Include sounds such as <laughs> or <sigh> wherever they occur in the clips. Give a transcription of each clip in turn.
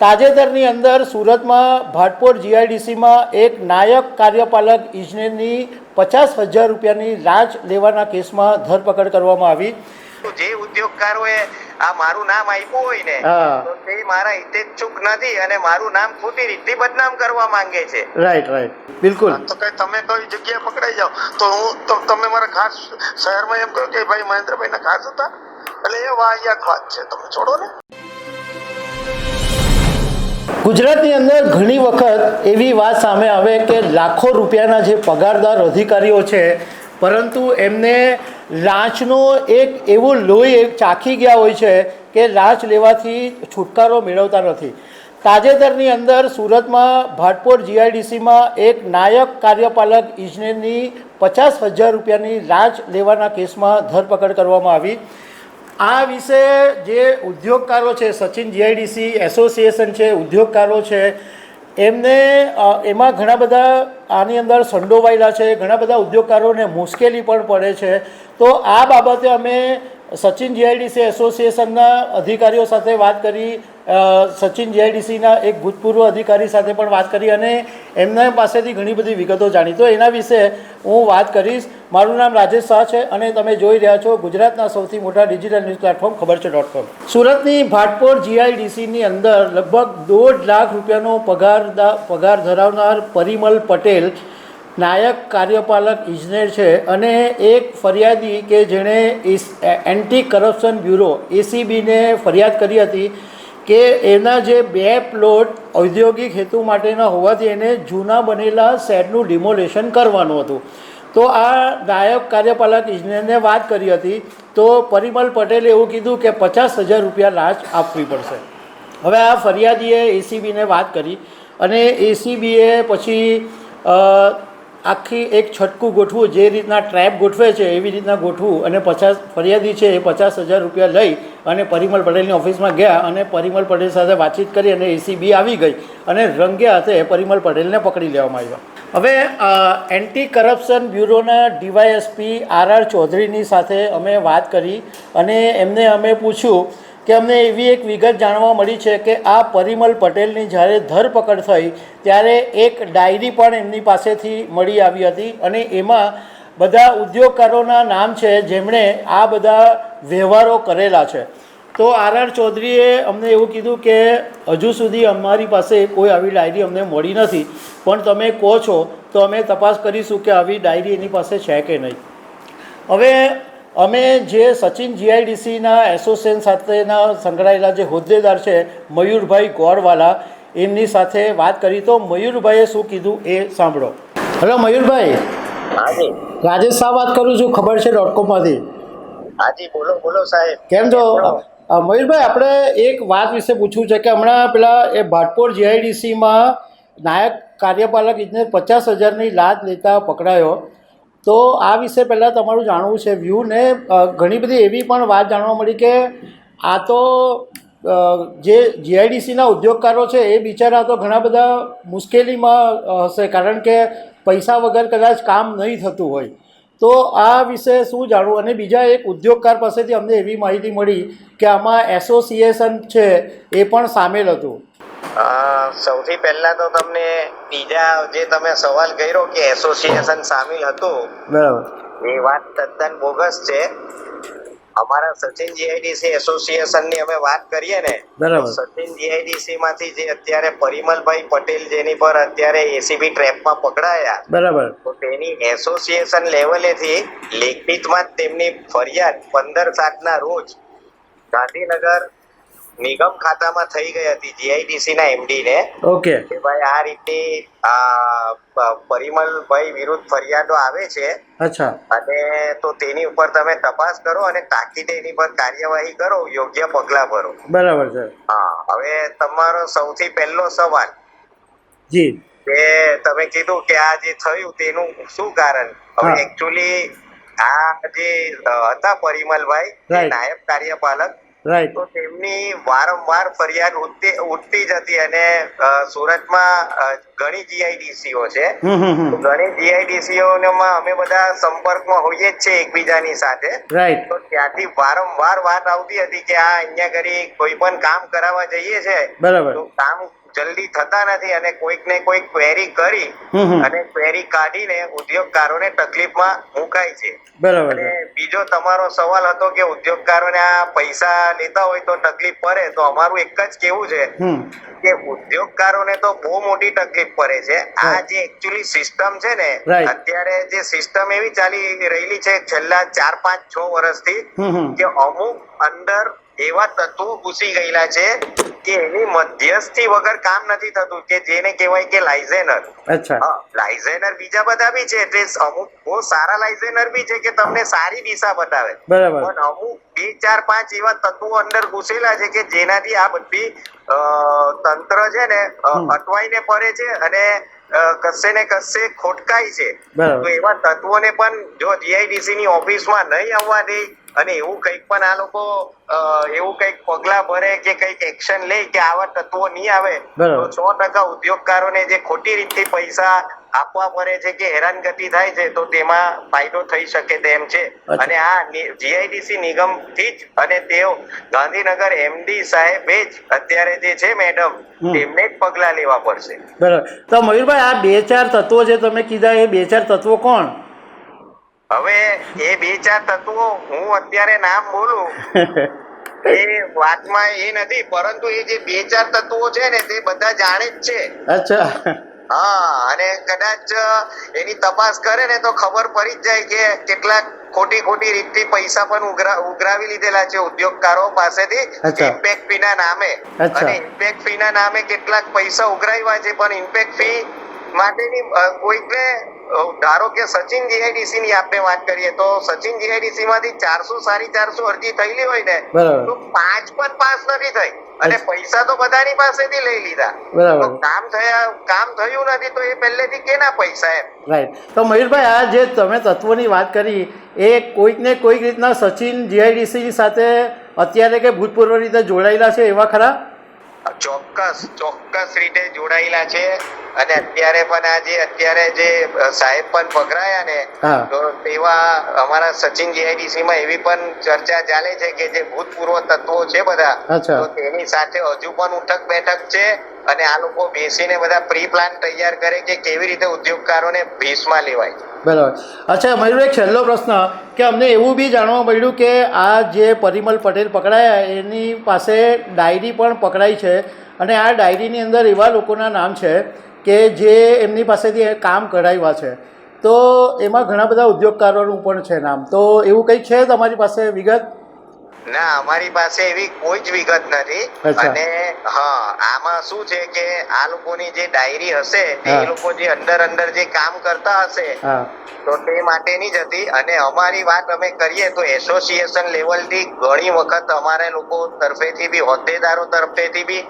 તાજેતરની અંદર સુરતમાં ભાટપોર જીઆઈડીસીમાં એક નાયક કાર્યપાલક ઇજનેરની પચાસ હજાર રૂપિયાની લાંચ લેવાના કેસમાં ધરપકડ કરવામાં આવી. તો જે ઉદ્યોગકારોએ આ મારું નામ આપ્યું હોય ને હા. તો તે મારા હિતેચ્છુક નથી અને મારું નામ ખોટી રીતે બદનામ કરવા માંગે છે. રાઈટ રાઈટ બિલકુલ. તો કે તમે કઈ જગ્યાએ પકડાઈ જાઓ. તો હું તો તમે મારા ખાસ શહેરમાં એમ કહો કે ભાઈ મહેન્દ્રભાઈ ના ખાસ હતા? એટલે એ વાહિયાત વાત છે. તમે છોડો ને. ગુજરાતની અંદર ઘણી વખત એવી વાત સામે આવે કે લાખો રૂપિયાના જે પગારદાર અધિકારીઓ છે, પરંતુ એમને લાંચનો એક એવો લોહી ચાખી ગયા હોય છે કે લાંચ લેવાથી છુટકારો મેળવતા નથી. તાજેતરની અંદર સુરતમાં ભાટપોર જીઆઈડીસીમાં એક નાયક કાર્યપાલક ઇજનેરની પચાસ હજાર રૂપિયાની લાંચ લેવાના કેસમાં ધરપકડ કરવામાં આવી. આ વિશે જે ઉદ્યોગકારો છે, સચિન જીઆઈડીસી એસોસિએશન છે, ઉદ્યોગકારો છે, એમને એમાં ઘણા બધા આની અંદર સંડોવાયેલા છે, ઘણા બધા ઉદ્યોગકારોને મુશ્કેલી પણ પડે છે. તો આ બાબતે અમે સચિન જીઆઈડીસી એસોસિએશનના અધિકારીઓ સાથે વાત કરી સચિન જીઆઈડીસીના એક ભૂતપૂર્વ અધિકારી સાથે પણ વાત કરી અને એમના પાસેથી ઘણી બધી વિગતો જાણી. તો એના વિશે હું વાત કરીશ. મારું નામ રાજેશ શાહ છે અને તમે જોઈ રહ્યા છો ગુજરાતના સૌથી મોટા ડિજિટલ ન્યૂઝ પ્લેટફોર્મ ખબર છે ડોટ કોમ. સુરતની ભાટપોર જીઆઈડીસીની અંદર લગભગ દોઢ લાખ રૂપિયાનો પગાર પગાર ધરાવનાર પરિમલ પટેલ, નાયક કાર્યપાલક ઇજનેર છે અને એક ફરિયાદી કે જેણે એન્ટી કરપ્શન બ્યુરો, એસીબીને ફરિયાદ કરી હતી કે એના જે બે પ્લોટ ઔદ્યોગિક હેતુ માટેના હોવાથી એને જૂના બનેલા શેડનું ડિમોલેશન કરવાનું હતું. તો આ નાયક કાર્યપાલક ઇજનેરને વાત કરી હતી, તો પરિમલ પટેલે એવું કીધું કે પચાસ હજાર રૂપિયા લાંચ આપવી પડશે. હવે આ ફરિયાદીએ એસીબીને વાત કરી અને એસીબીએ પછી આખી એક છટકું ગોઠવું, જે રીતના ટ્રેપ ગોઠવે છે, એવી રીતના ગોઠવું અને પચાસ ફરિયાદી છે એ પચાસ હજાર રૂપિયા લઈ અને પરિમલ પટેલની ઓફિસમાં ગયા અને પરિમલ પટેલ સાથે વાતચીત કરી અને એસીબી આવી ગઈ અને રંગે હાથે પરિમલ પટેલને પકડી લેવામાં આવ્યા. હવે એન્ટી કરપ્શન બ્યુરોના ડીવાયએસપી આર આર ચૌધરીની સાથે અમે વાત કરી અને એમને અમે પૂછ્યું કે અમને એવી એક વિગત જાણવા મળી છે કે આ પરિમલ પટેલની જ્યારે ધરપકડ થઈ, ત્યારે એક ડાયરી પણ એમની પાસેથી મળી આવી હતી અને એમાં બધા ઉદ્યોગકારોના નામ છે, જેમણે આ બધા વ્યવહારો કરેલા છે. તો આર આર ચૌધરીએ અમને એવું કીધું કે હજુ સુધી અમારી પાસે કોઈ આવી ડાયરી અમને મળી નથી, પણ તમે કહો છો તો અમે તપાસ કરીશું કે આવી ડાયરી એની પાસે છે કે નહીં. હવે અમે જે સચિન જીઆઈડીસીના એસોસિએશન સાથેના સંકળાયેલા જે હોદ્દેદાર છે મયુરભાઈ ગોળવાલા એમની સાથે વાત કરી તો મયુરભાઈએ શું કીધું એ સાંભળો. હેલો મયુરભાઈ. હાજી. રાજેશ શાહ વાત કરું છું ખબર છે ડોટ કોમમાંથી હાજી બોલો બોલો સાહેબ. કેમ છો? મયુરભાઈ આપણે એક વાત વિશે પૂછવું છે કે હમણાં પેલા એ ભાટપોર જીઆઈડીસીમાં નાયક કાર્યપાલક ઇજનેર પચાસ હજારની લાજ લેતા પકડાયો. તો આ વિશે પહેલાં તમારું જાણવું છે વ્યૂ ને ઘણી બધી એવી પણ વાત જાણવા મળી કે આ તો જે જીઆઈડીસીના ઉદ્યોગકારો છે, એ બિચારા તો ઘણા બધા મુશ્કેલીમાં હશે. કારણ કે પૈસા વગર કદાચ કામ નહીં થતું હોય. તો આ વિશે શું જાણવું? અને બીજા એક ઉદ્યોગકાર પાસેથી અમને એવી માહિતી મળી કે આમાં એસોસિએશન છે, એ પણ સામેલ હતું. સૌથી પહેલા તો તમને બીજા જે તમે સવાલ કર્યો કે એસોસિએશન સામેલ હતું બરાબર. એ વાત તદ્દન બોગસ છે. અમારા સચિન જીઆઈડીસી એસોસિએશનની અમે વાત કરીએ ને બરાબર. સચિન જીઆઈડીસી માંથી જે અત્યારે પરિમલભાઈ પટેલ જેની પર અત્યારે એસીબી ટ્રેપમાં પકડાયા બરાબર. તો તેની એસોસિએશન લેવલેથી લેખિતમાં માં તેમની ફરિયાદ પંદર સાતના રોજ ગાંધીનગર નિગમ ખાતામાં થઈ ગઈ હતી જીઆઈડીસી ના એમડી ને. ઓકે. કે ભાઈ આ રીતની પરિમલ ભાઈ વિરુદ્ધ ફરિયાદો આવે છે. અચ્છા. અને તો તેની ઉપર તમે તપાસ કરો અને તાકીદે એની પર કાર્યવાહી કરો યોગ્ય પગલા ભરો. બરાબર છે. હા હવે તમારો સૌથી પહેલો સવાલ. જી. કે તમે કીધું કે આ જે થયું તેનું શું કારણ? હવે. એકચ્યુઅલી આ જે હતા પરિમલભાઈ નાયબ કાર્યપાલક રાઈટ તો તેમની વારંવાર ફરિયાદ ઉઠતી ઉઠતી જ હતી અને સુરતમાં ઘણી જીઆઈડીસીઓ છે. ઘણી જીઆઈડીસીઓમાં અમે બધા સંપર્કમાં હોઈએ જ છે એકબીજાની સાથે. રાઈટ તો ત્યાંથી વારંવાર વાત આવતી હતી કે આ અહીંયા ઘડી કોઈ પણ કામ કરાવવા જઈએ છે. બરાબર. કામ જલ્દી થતા નથી અને કોઈક ને કોઈક ક્વેરી કરી અને ક્વેરી કાઢીને ઉદ્યોગકારોને તકલીફમાં મુકાય છે. બરાબર અને બીજો તમારો સવાલ હતો કે ઉદ્યોગકારોને આ પૈસા લેતા હોય તો તકલીફ પડે તો અમારું એક જ કેવું છે કે ઉદ્યોગકારોને તો બહુ મોટી તકલીફ પડે છે. આ જે એકચ્યુઅલી સિસ્ટમ છે ને અત્યારે જે સિસ્ટમ એવી ચાલી રહેલી છે છેલ્લા ચાર પાંચ છ વર્ષથી કે અમુક અંદર એવા તત્વો ઘૂસી ગયેલા છે કે એની મધ્યસ્થી વગર કામ નથી થતું કે જેને કહેવાય કે લાઇઝેનર. લાઇઝેનર બીજા બધા બી છે એટલે અમુક બહુ સારા લાઇઝેનર બી છે કે તમને સારી દિશા બતાવે. પણ અમુક બે ચાર પાંચ એવા તત્વો અંદર ઘૂસેલા છે કે જેનાથી આ બધી તંત્ર છે ને. અટવાઈને પડે છે અને કસે ને કશે ખોટકાય છે. તો એવા તત્વોને પણ જો જીઆઈડીસી ની ઓફિસમાં નહીં આવવા દે અને એવું કંઈક પણ આ લોકો એવું કંઈક પગલા ભરે કે કંઈક એક્શન લે કે આવા તત્વો નહીં આવે. તો સો ટકા ઉદ્યોગકારોને જે ખોટી રીતથી પૈસા આપવા પડે છે કે હેરાનગતિ થાય છે તો તેમાં ફાયદો થઈ શકે તેમ છે. અને આ જીઆઈડીસી નિગમથી જ અને તેઓ ગાંધીનગર એમડી સાહેબે જ અત્યારે જે છે મેડમ તેમને જ પગલા લેવા પડશે. બરાબર. તો મયુરભાઈ આ બે ચાર તત્વો જે તમે કીધા એ બે ચાર તત્વો કોણ? હવે એ બે ચાર તત્વો હું અત્યારે નામ બોલું એ વાતમાં એ નથી પરંતુ એ જે બે ચાર તત્વો છે ને તે બધા જાણે જ છે. અચ્છા. હા અને કદાચ એની તપાસ કરે ને તો ખબર પડી જ જાય કે કેટલાક ખોટી ખોટી રીતથી પૈસા પણ ઉઘરા ઉઘરાવી લીધેલા છે ઉદ્યોગકારો પાસેથી ઇમ્પેક્ટ ફી ના નામે. અને ઇમ્પેક્ટ ફી ના નામે કેટલાક પૈસા ઉઘરાવ્યા છે પણ ઇમ્પેક્ટ ફી માટેની કોઈકને ધારો કે સચિન જીઆઈડીસી ની આપણે વાત કરીએ તો સચિન જીઆઈડીસી માંથી ચારસો સાડી ચારસો અરજી થયેલી હોય ને તો પાંચ પણ પાસ નથી થઈ. અને પૈસા તો બધાની પાસેથી લઈ લીધા. તો કામ થયા કામ થયું નથી તો એ પહેલેથી કેના પૈસા એમ? રાઈટ તો મયુરભાઈ આ જે તમે તત્વોની વાત કરી એ કોઈક ને કોઈક રીતના સચિન જીઆઈડીસી સાથે અત્યારે કે ભૂતપૂર્વ રીતે જોડાયેલા છે એવા ખરા? ચોક્કસ ચોક્કસ રીતે જોડાયેલા છે. અને અત્યારે પણ આ જે અત્યારે જે સાહેબ પણ પકડાયા ને તો તેવા અમારા સચિન જીઆઈડીસી માં એવી પણ ચર્ચા ચાલે છે કે જે ભૂતપૂર્વ તત્વો છે બધા તો તેની સાથે હજુ પણ ઉઠક બેઠક છે. અને આ લોકો બેસીને બધા પ્રી પ્લાન તૈયાર કરે કે કેવી રીતે ઉદ્યોગકારોને ભીસમાં લેવાય બરાબર. અચ્છા મયુર એક છેલ્લો પ્રશ્ન. કે અમને એવું બી જાણવા મળ્યું કે આ જે પરિમલ પટેલ પકડાયા, એની પાસે ડાયરી પણ પકડાઈ છે. અને આ ડાયરીની અંદર એવા લોકોના નામ છે કે જે એમની પાસેથી કામ કઢાવ્યા છે. તો એમાં ઘણા બધા ઉદ્યોગકારોનું પણ છે નામ. તો એવું કંઈક છે તમારી પાસે વિગત? ના અમારી પાસે એવી કોઈ જ વિગત નથી. અને હા આમાં શું છે કે આ લોકોની જે ડાયરી હશે એ લોકો જે અંદર અંદર જે કામ કરતા હશે તો તે માટેની જ હતી. અને અમારી વાત અમે કરીએ તો એસોસિએશન લેવલથી ઘણી વખત અમારે લોકો તરફેથી બી હોદ્દેદારો તરફેથી બી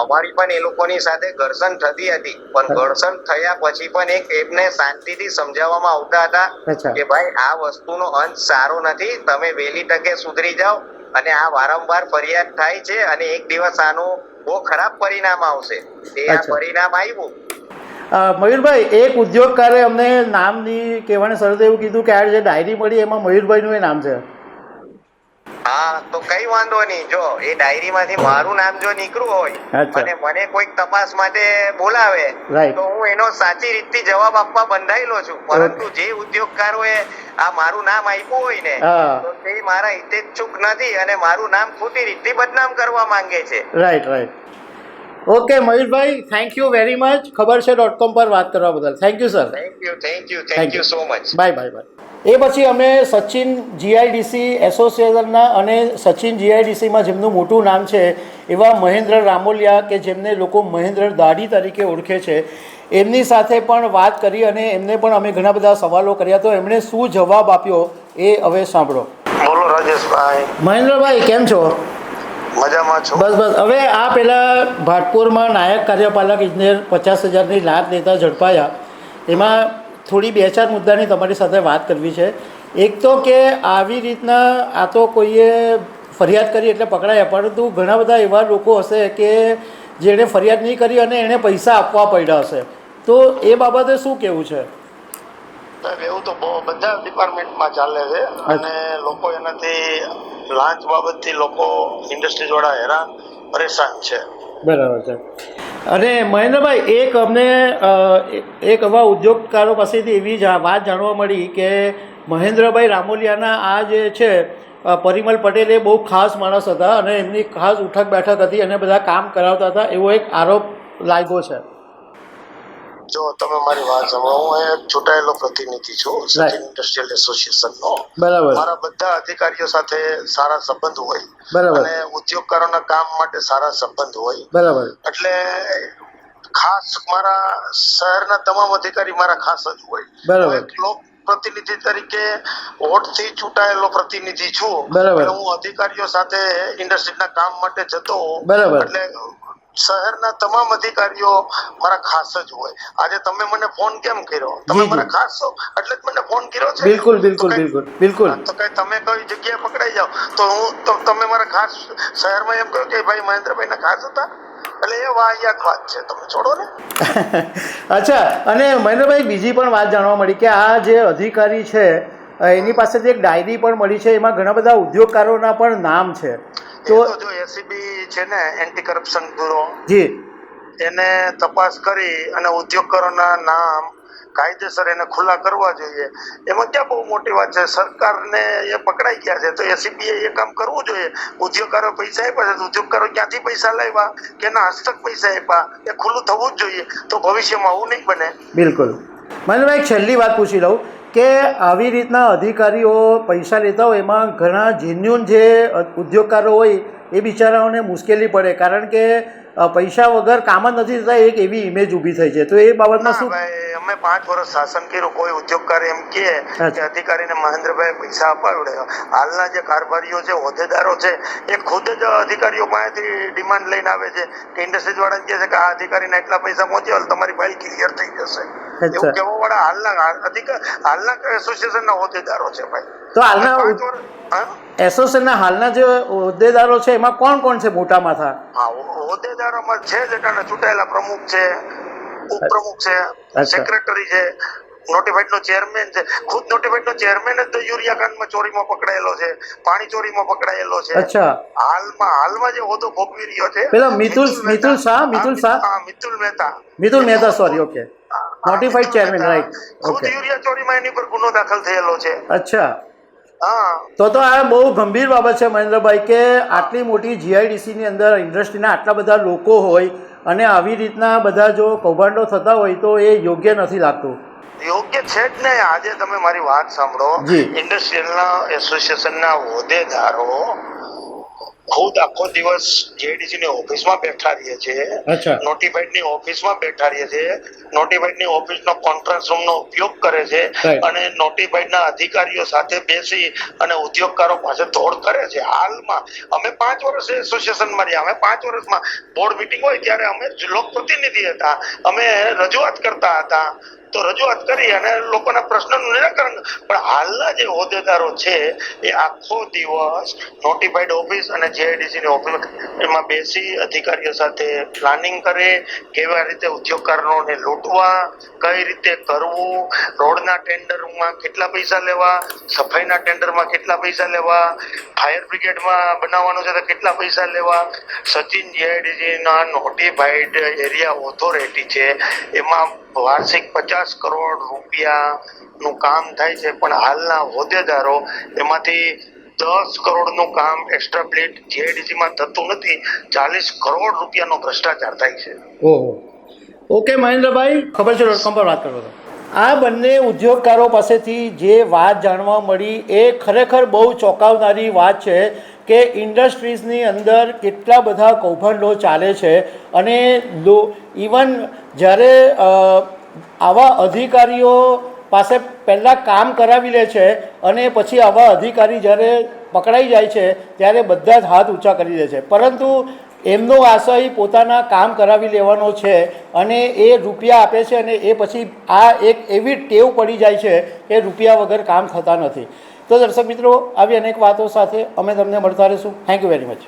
અમારી પણ એ લોકોની સાથે ઘર્ષણ થતી હતી. પણ ઘર્ષણ થયા પછી પણ એક એમને શાંતિથી સમજાવવામાં આવતા હતા કે ભાઈ આ વસ્તુનો અંત સારો નથી. તમે વહેલી તકે સુધરી જાઓ અને આ વારંવાર ફરિયાદ થાય છે અને એક દિવસ આનું બહુ ખરાબ પરિણામ આવશે. એ આ પરિણામ આવ્યું. મયુરભાઈ એક ઉદ્યોગકારે અમને નામની કહેવાની શરતે એવું કીધું કે આ જે ડાયરી મળી એમાં મયુરભાઈનું એ નામ છે. હા તો કઈ વાંધો નહીં. જો એ ડાયરીમાંથી મારું નામ જો નીકળ્યું હોય અને મને કોઈક તપાસ માટે બોલાવે તો હું એનો સાચી રીતથી જવાબ આપવા બંધાયેલો છું. પરંતુ જે ઉદ્યોગકારોએ આ મારું નામ આપ્યું હોય ને તો તે મારા હિતેચ્છુક નથી અને મારું નામ ખોટી રીતથી બદનામ કરવા માંગે છે. Right right okay Mayurbhai thank you very much ખબર છે ડોટ કોમ પર વાત કરવા બદલ. Thank you sir thank you thank you thank you so much bye bye bye એ પછી અમે સચિન જીઆઈડીસી એસોસિએશનના અને સચિન જીઆઈડીસીમાં જેમનું મોટું નામ છે એવા મહેન્દ્ર રામોલિયા કે જેમને લોકો મહેન્દ્ર દાઢી તરીકે ઓળખે છે એમની સાથે પણ વાત કરી અને એમને પણ અમે ઘણા બધા સવાલો કર્યા. તો એમણે શું જવાબ આપ્યો એ હવે સાંભળો. બોલો રાજેશભાઈ. મહેન્દ્રભાઈ કેમ છો? મજામાં છો? બસ બસ. હવે આ પહેલાં ભાટપુરમાં નાયક કાર્યપાલક ઇજનેર પચાસ હજારની લાત લેતા ઝડપાયા. એમાં થોડી બે ચાર મુદ્દાની તમારી સાથે વાત કરવી છે. એક તો કે આવી રીતના આ તો કોઈએ ફરિયાદ કરી એટલે પકડાયા, પરંતુ ઘણા બધા એવા લોકો હશે કે જેણે ફરિયાદ નહીં કરી અને એણે પૈસા આપવા પડ્યા હશે. તો એ બાબતે શું કહેવું છે? સાહેબ એવું તો બધા ડિપાર્ટમેન્ટમાં ચાલે છે. અને લોકો એનાથી લાંચ બાબતથી લોકો ઇન્ડસ્ટ્રી જોડા હેરાન, પરેશાન છે. બરાબર છે. અને મહેન્દ્રભાઈ, એક અમને એક એવા ઉદ્યોગકારો પાસેથી એવી વાત જાણવા મળી કે મહેન્દ્રભાઈ રામોલિયાના આ જે છે પરિમલ પટેલ એ બહુ ખાસ માણસ હતા અને એમની ખાસ ઉઠક બેઠક હતી અને બધા કામ કરાવતા હતા એવો એક આરોપ લાગ્યો છે. જો તમે મારી વાત સાંભળો હું એક ચૂંટાયેલો પ્રતિનિધિ છું. સચિન ઇન્ડસ્ટ્રીયલ એસોસિએશનનો બરાબર મારા બધા અધિકારીઓ સાથે સારા સંબંધ હોય બરાબર અને ઉદ્યોગકારોના કામ માટે સારા સંબંધ હોય બરાબર એટલે ખાસ મારા શહેરના તમામ અધિકારી મારા ખાસ જ હોય બરાબર. એક લોક પ્રતિનિધિ તરીકે વોટથી ચૂંટાયેલો પ્રતિનિધિ છું બરાબર. હું અધિકારીઓ સાથે ઇન્ડસ્ટ્રીના કામ માટે જતો. બરાબર. એટલે શહેરના તમામ અધિકારીઓ મારા ખાસ જ હોય. આજે તમે મને ફોન કેમ કર્યો? તમે. મારા ખાસ છો? એટલે જ મને ફોન કર્યો છે? બિલકુલ બિલકુલ બિલકુલ બિલકુલ. તો કઈ તમે કઈ જગ્યાએ પકડાઈ જાઓ? તો હું તો તમે મારા ખાસ શહેરમાં એમ કહો કે ભાઈ મહેન્દ્રભાઈ ના ખાસ હતા? એટલે એ વાહિયાત વાત છે. તમે છોડો ને. <laughs> અચ્છા અને મહેન્દ્રભાઈ બીજી પણ વાત જાણવા મળી કે આ જે અધિકારી છે એની પાસેથી એક ડાયરી પણ મળી છે એમાં ઘણા બધા ઉદ્યોગકારોના પણ નામ છે. તો જો એસીબી છે ને એન્ટી કરપ્શન બ્યુરો જી. એને તપાસ કરી અને ઉદ્યોગકારોના નામ કાયદેસર એને ખુલ્લા કરવા જોઈએ. એમાં ક્યાં બહુ મોટી વાત છે? સરકારને એ પકડાઈ ગયા છે. તો એસીબી એ કામ કરવું જોઈએ. ઉદ્યોગકારો પૈસા આપ્યા છે ઉદ્યોગકારો ક્યાંથી પૈસા લાવ્યા? કે એના હસ્તક પૈસા આપ્યા? એ ખુલ્લું થવું જ જોઈએ. તો ભવિષ્યમાં આવું નહીં બને. બિલકુલ. મહેન્દ્રભાઈ એક છેલ્લી વાત પૂછી લઉં. કે આવી રીતના અધિકારીઓ પૈસા લેતા હોય એમાં ઘણા જેન્યુન જે ઉદ્યોગકારો હોય એ બિચારાઓને મુશ્કેલી પડે. કારણ કે પૈસા વગર કામ જ નથી થતા એક એવી ઇમેજ ઊભી થઈ છે તો એ બાબતમાં શું? અમે પાંચ વર્ષ શાસન કર્યું. કોઈ ઉદ્યોગકાર એમ કે. અધિકારીને મહેન્દ્રભાઈ પૈસા અપાવડે હાલના જે કારભારીઓ છે હોદ્દેદારો છે એ ખુદ જ અધિકારીઓ પાસેથી ડિમાન્ડ લઈને આવે છે. કે ઇન્ડસ્ટ્રીઝ વાળા કહે છે કે આ અધિકારીને એટલા પૈસા પહોંચ્યો તમારી ફાઇલ ક્લિયર થઈ જશે. એવું કહેવા વાળા હાલના અધિકાર હાલના એસોસિએશનના હોદ્દેદારો છે ભાઈ. તો હાલના પાંચ ઉદ- વર્ષ હા? એસોસિએશનના હાલના જે હોદ્દેદારો છે એમાં કોણ કોણ છે મોટા માથા હા હોદ્દેદારોમાં છે જ ચૂંટાયેલા પ્રમુખ છે ઉપપ્રમુખ છે સેક્રેટરી છે નોટિફાઈડ નો ચેરમેન છે. ખુદ નોટિફાઈડ નો ચેરમેન જ તો માં ચોરીમાં પકડાયેલો છે પાણી ચોરીમાં પકડાયેલો છે. અચ્છા. હાલમાં હાલમાં જે હોદ્દો ભોગવી રહ્યો છે પેલા મિતુલ- મિતુલ શાહ, મિતુલ શાહ? મિતુલ મહેતા. મિતુલ મહેતા સોરી ઓકે હા, ચેરમેન રાઈટ. યુરિયા ચોરીમાં એની પર ગુનો દાખલ થયેલો છે. અચ્છા. તો તો આ બહુ ગંભીર બાબત છે મહેન્દ્રભાઈ કે આટલી મોટી જીઆઈડીસીની અંદર ઇન્ડસ્ટ્રીના આટલા બધા લોકો હોય અને આવી રીતના બધા જો કૌભાંડો થતા હોય તો એ યોગ્ય નથી લાગતું. યોગ્ય છે જ ને. આજે તમે મારી વાત સાંભળો. ઇન્ડસ્ટ્રીયલના ઇન્ડસ્ટ્રીયલ એસોસિએશનના હોદ્દેદારો ખુદ આખો દિવસ જેડીસી ની ઓફિસમાં બેઠા રહીએ છીએ નોટિફાઈડની ઓફિસમાં બેઠા રહીએ છીએ નોટિફાઈડની ઓફિસનો કોન્ફરન્સ રૂમ નો ઉપયોગ કરે છે અને નોટિફાઈડ ના અધિકારીઓ સાથે બેસી અને ઉદ્યોગકારો પાસે દોડ કરે છે. હાલમાં અમે પાંચ વર્ષ એસોસિએશનમાં રહ્યા. અમે પાંચ વર્ષમાં બોર્ડ મીટિંગ હોય ત્યારે અમે લોકપ્રતિનિધિ હતા. અમે રજૂઆત કરતા હતા. તો રજૂઆત કરી અને લોકોના પ્રશ્નનું નિરાકરણ. પણ હાલના જે હોદ્દેદારો છે, એ આખો દિવસ નોટિફાઈડ ઓફિસ અને જેઆઈડીસીની ઓફિસ એમાં બેસી અધિકારીઓ સાથે પ્લાનિંગ કરે, કેવા રીતે ઉદ્યોગકારોને લૂંટવા, કઈ રીતે કરવું, રોડના ટેન્ડરમાં કેટલા પૈસા લેવા, સફાઈના ટેન્ડરમાં કેટલા પૈસા લેવા, ફાયર બ્રિગેડમાં બનાવવાનું છે તો કેટલા પૈસા લેવા. સચિન જેઆઈડીસીના નોટિફાઈડ એરિયા ઓથોરિટી છે, એમાં વાર્ષિક પચાસ કરોડ રૂપિયાનું કામ થાય છે, પણ હાલના હોદ્દેદારો એમાંથી દસ કરોડનું કામ એક્સ્ટ્રા પ્લેટ જીઆઈડીસી માં થતું નથી, ચાલીસ કરોડ રૂપિયાનો ભ્રષ્ટાચાર થાય છે. ઓહો. ઓકે, મહેન્દ્રભાઈ, ખબર છે ડોટ પર વાત કરો આ બંને ઉદ્યોગકારો પાસેથી જે વાત જાણવા મળી, એ ખરેખર બહુ ચોંકાવનારી વાત છે કે ઇન્ડસ્ટ્રીઝની અંદર કેટલા બધા કૌભાંડો ચાલે છે અને લો ઇવન જ્યારે આવા અધિકારીઓ પાસે પહેલાં કામ કરાવી લે છે અને પછી આવા અધિકારી જ્યારે પકડાઈ જાય છે, ત્યારે બધા જ હાથ ઊંચા કરી દે છે. પરંતુ એમનો આશય પોતાના કામ કરાવી લેવાનો છે અને એ રૂપિયા આપે છે અને એ પછી આ એક એવી ટેવ પડી જાય છે કે રૂપિયા વગર કામ થતા નથી. તો દર્શક મિત્રો, આવી અનેક વાતો સાથે અમે તમને મળતા રહીશું. Thank you very much